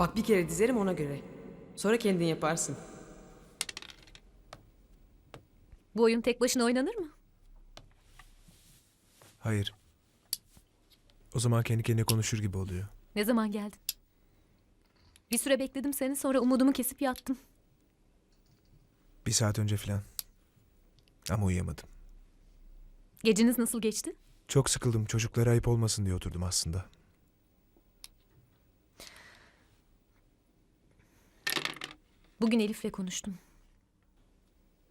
Bak bir kere dizerim ona göre. Sonra kendin yaparsın. Bu oyun tek başına oynanır mı? Hayır. O zaman kendi kendine konuşur gibi oluyor. Ne zaman geldin? Bir süre bekledim seni sonra umudumu kesip yattım. Bir saat önce falan. Ama uyuyamadım. Geceniz nasıl geçti? Çok sıkıldım. Çocuklara ayıp olmasın diye oturdum aslında. Bugün Elif'le konuştum.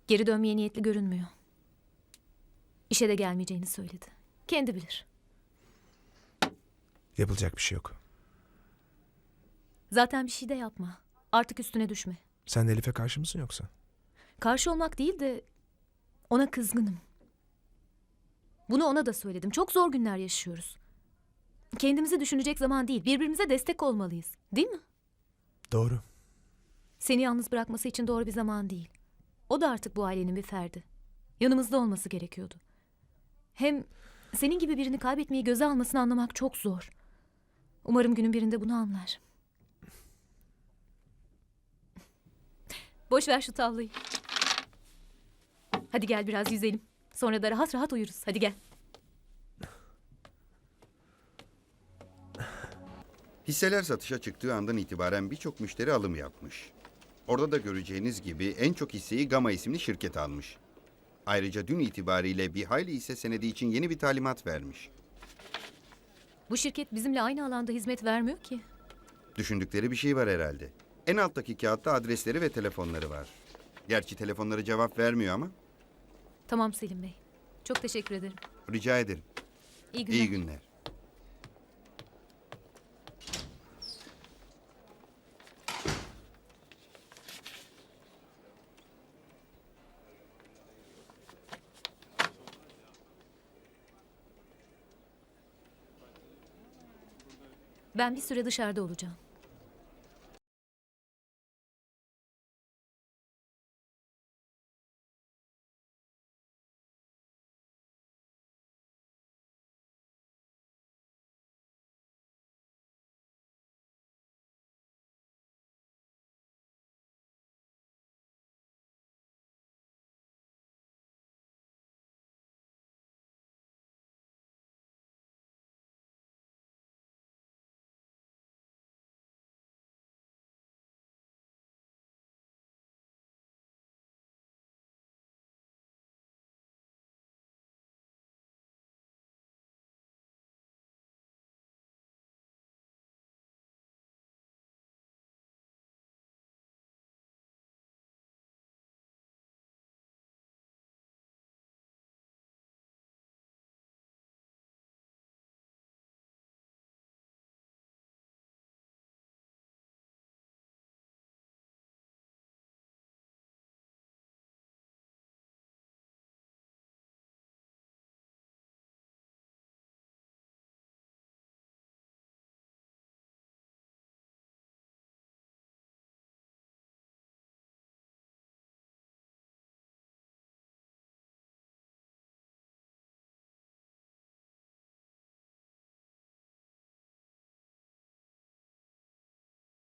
Geri dönmeye niyetli görünmüyor. İşe de gelmeyeceğini söyledi. Kendi bilir. Yapılacak bir şey yok. Zaten bir şey de yapma. Artık üstüne düşme. Sen de Elif'e karşı mısın yoksa? Karşı olmak değil de ona kızgınım. Bunu ona da söyledim. Çok zor günler yaşıyoruz. Kendimizi düşünecek zaman değil, birbirimize destek olmalıyız. Değil mi? Doğru. Seni yalnız bırakması için doğru bir zaman değil. O da artık bu ailenin bir ferdi. Yanımızda olması gerekiyordu. Hem senin gibi birini kaybetmeyi göze almasını anlamak çok zor. Umarım günün birinde bunu anlar. Boş ver şu tavlayı. Hadi gel biraz yüzelim. Sonra da rahat rahat uyuruz. Hadi gel. Hisseler satışa çıktığı andan itibaren birçok müşteri alım yapmış. Orada da göreceğiniz gibi en çok hisseyi Gama isimli şirket almış. Ayrıca dün itibariyle bir hayli hisse senedi için yeni bir talimat vermiş. Bu şirket bizimle aynı alanda hizmet vermiyor ki. Düşündükleri bir şey var herhalde. En alttaki kağıtta adresleri ve telefonları var. Gerçi telefonları cevap vermiyor ama Tamam Selim Bey. Çok teşekkür ederim. rica ederim. İyi günler. İyi günler. Ben bir süre dışarıda olacağım.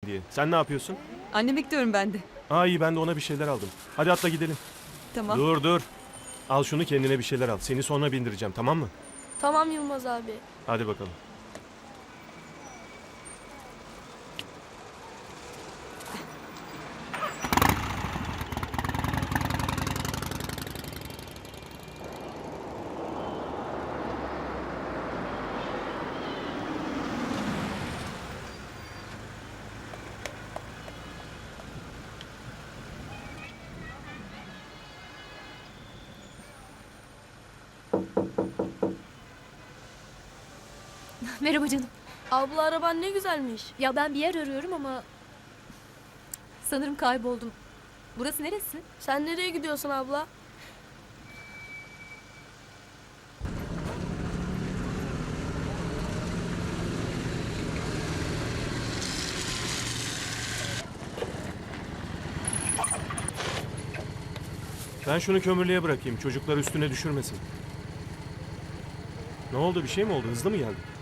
Diye. Sen ne yapıyorsun? Anneme gidiyorum ben de. Aa iyi ben de ona bir şeyler aldım. Hadi atla gidelim. Tamam. Dur dur. Al şunu kendine bir şeyler al. Seni sonra bindireceğim tamam mı? Tamam Yılmaz abi. Hadi bakalım. Merhaba canım. Abla araban ne güzelmiş. Ya ben bir yer arıyorum ama sanırım kayboldum. Burası neresi? Sen nereye gidiyorsun abla? Ben şunu kömürlüğe bırakayım. Çocuklar üstüne düşürmesin. Ne oldu bir şey mi oldu? Hızlı mı geldin?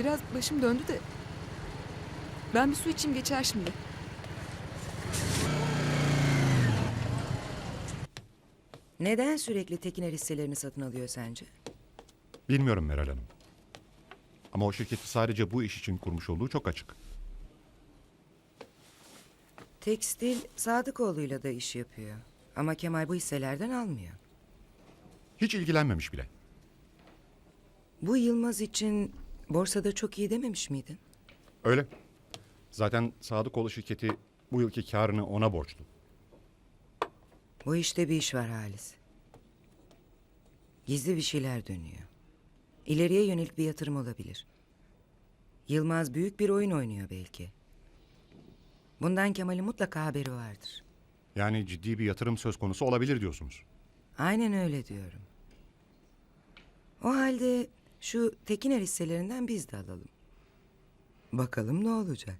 Biraz başım döndü de Ben bir su içeyim geçer şimdi. Neden sürekli Tekiner hisselerini satın alıyor sence? Bilmiyorum Meral Hanım. Ama o şirketi sadece bu iş için kurmuş olduğu çok açık. Tekstil Sadıkoğlu'yla da iş yapıyor. Ama Kemal bu hisselerden almıyor. Hiç ilgilenmemiş bile. Bu Yılmaz için borsada çok iyi dememiş miydin? Öyle. Zaten Sadıkoğlu şirketi bu yılki karını ona borçlu. Bu işte bir iş var Halis. Gizli bir şeyler dönüyor. İleriye yönelik bir yatırım olabilir. Yılmaz büyük bir oyun oynuyor belki. Bundan Kemal'in mutlaka haberi vardır. Yani ciddi bir yatırım söz konusu olabilir diyorsunuz. Aynen öyle diyorum. O halde şu Tekiner hisselerinden biz de alalım. Bakalım ne olacak.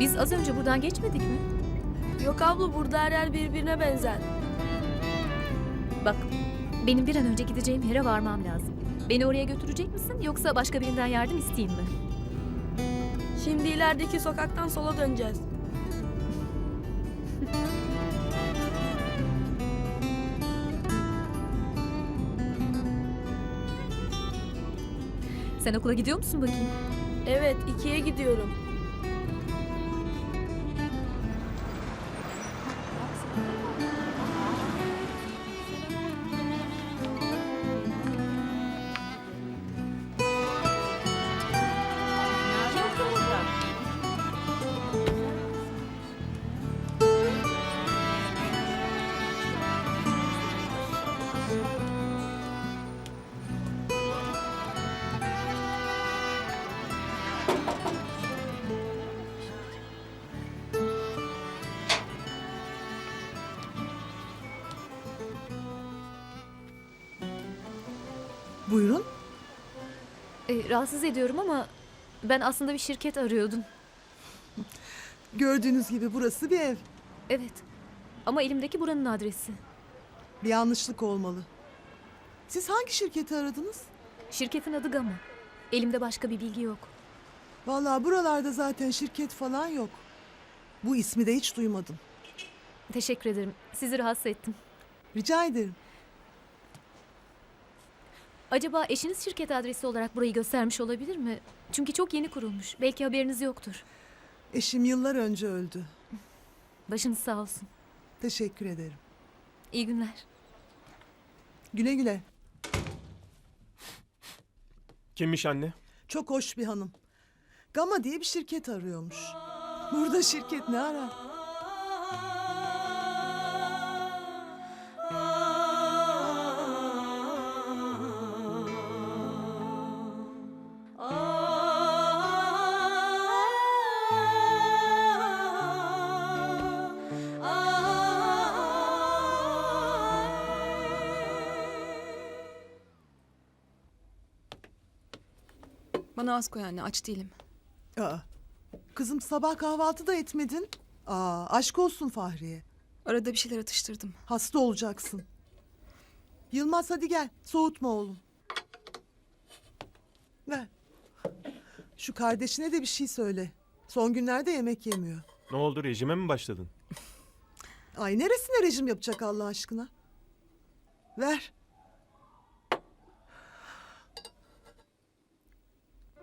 Biz az önce buradan geçmedik mi? Yok abla burada her yer birbirine benzer. Bak, benim bir an önce gideceğim yere varmam lazım. Beni oraya götürecek misin yoksa başka birinden yardım isteyeyim mi? Şimdi ilerideki sokaktan sola döneceğiz. Sen okula gidiyor musun bakayım? Evet ikiye gidiyorum. Buyurun. Ee, rahatsız ediyorum ama ben aslında bir şirket arıyordum. Gördüğünüz gibi burası bir ev. Evet. Ama elimdeki buranın adresi. Bir yanlışlık olmalı. Siz hangi şirketi aradınız? Şirketin adı Gama. Elimde başka bir bilgi yok. Vallahi buralarda zaten şirket falan yok. Bu ismi de hiç duymadım. Teşekkür ederim. Sizi rahatsız ettim. Rica ederim. Acaba eşiniz şirket adresi olarak burayı göstermiş olabilir mi? Çünkü çok yeni kurulmuş. Belki haberiniz yoktur. Eşim yıllar önce öldü. Başınız sağ olsun. Teşekkür ederim. İyi günler. Güle güle. Kimmiş anne? Çok hoş bir hanım. Gama diye bir şirket arıyormuş. Burada şirket ne arar? Bana az koy anne aç değilim. Aa, kızım sabah kahvaltı da etmedin. Aa, aşk olsun Fahriye. Arada bir şeyler atıştırdım. Hasta olacaksın. Yılmaz hadi gel. Soğutma oğlum. Ver. Şu kardeşine de bir şey söyle. Son günlerde yemek yemiyor. Ne oldu rejime mi başladın? Ay neresine rejim yapacak Allah aşkına? Ver.